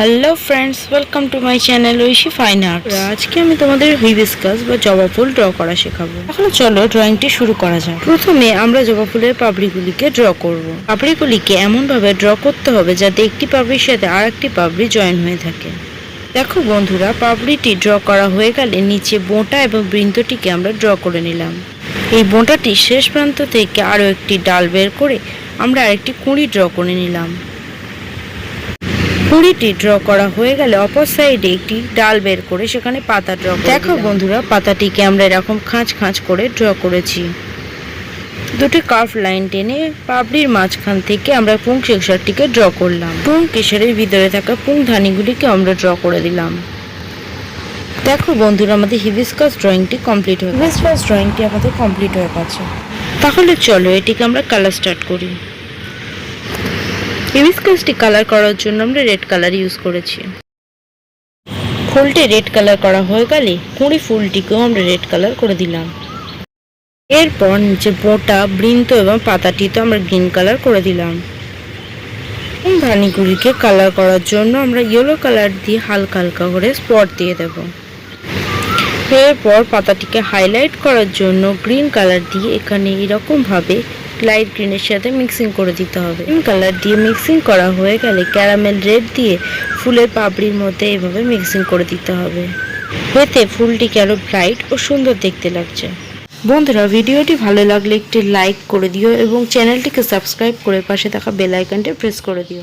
Hello friends welcome to my channel Aishi fine art আজকে আমি তোমাদের হিবিস্কাস বা জবা ফুল ড্র করা শেখাবো। তাহলে চলো ড্রয়িংটি শুরু করা যাক। প্রথমে আমরা জবা ফুলের পাপড়িগুলিকে ড্র করব। পাপড়িগুলিকে এমনভাবে ড্র করতে হবে যাতে একটি পাপড়ির সাথে আর একটি পাপড়ি জয়েন হয়ে থাকে। দেখো বন্ধুরা পাপড়িটি ড্র করা হয়ে গেলে নিচে বোঁটা এবং বৃন্দটিকে আমরা ড্র করে নিলাম। এই বোঁটাটি শেষ প্রান্ত থেকে আরও একটি ডাল বের করে আমরা আরেকটি কুঁড়ি ড্র করে নিলাম। কুড়িটি ড্র করা হয়ে গেলে অপর সাইডে একটি ডাল বের করে সেখানে পাতা ড্র দেখো বন্ধুরা পাতাটিকে আমরা এরকম খাঁচ খাঁচ করে ড্র করেছি। দুটি কার্ভ লাইন টেনে পাবড়ির মাঝখান থেকে আমরা পুং সেকশনটিকে ড্র করলাম। পুং কেশরের ভিতরে থাকা পুং ধানিগুলিকে আমরা ড্র করে দিলাম। দেখো বন্ধুরা আমাদের হিবিস্কাস ড্রয়িংটি কমপ্লিট হয়ে হিবিস্কাস ড্রয়িংটি আমাদের কমপ্লিট হয়ে গেছে। তাহলে চলো এটিকে আমরা কালার স্টার্ট করি। হিবিস্কাসটি কালার করার জন্য আমরা রেড কালার ইউজ করেছি। ফুলটি রেড কালার করা হয়ে গেলে কুঁড়ি ফুলটিকেও আমরা রেড কালার করে দিলাম। এরপর নিচে বোটা, বৃন্ত এবং পাতাটিতে আমরা গ্রিন কালার করে দিলাম। ধানিগুলিকে কালার করার জন্য আমরা ইয়েলো কালার দিয়ে হালকা হালকা করে স্পট দিয়ে দেব। এরপর পাতাটিকে হাইলাইট করার জন্য গ্রিন কালার দিয়ে এখানে এরকমভাবে লাইট গ্রিনের সাথে মিক্সিং করে দিতে হবে। গ্রিন কালার দিয়ে মিক্সিং করা হয়ে গেলে ক্যারামেল রেড দিয়ে ফুলের পাপড়ির মধ্যে এভাবে মিক্সিং করে দিতে হবে। এতে ফুলটিকে আরও ব্রাইট ও সুন্দর দেখতে লাগছে। বন্ধুরা, ভিডিওটি ভালো লাগলে একটি লাইক করে দিও এবং চ্যানেলটিকে সাবস্ক্রাইব করে পাশে থাকা বেল প্রেস করে দিও।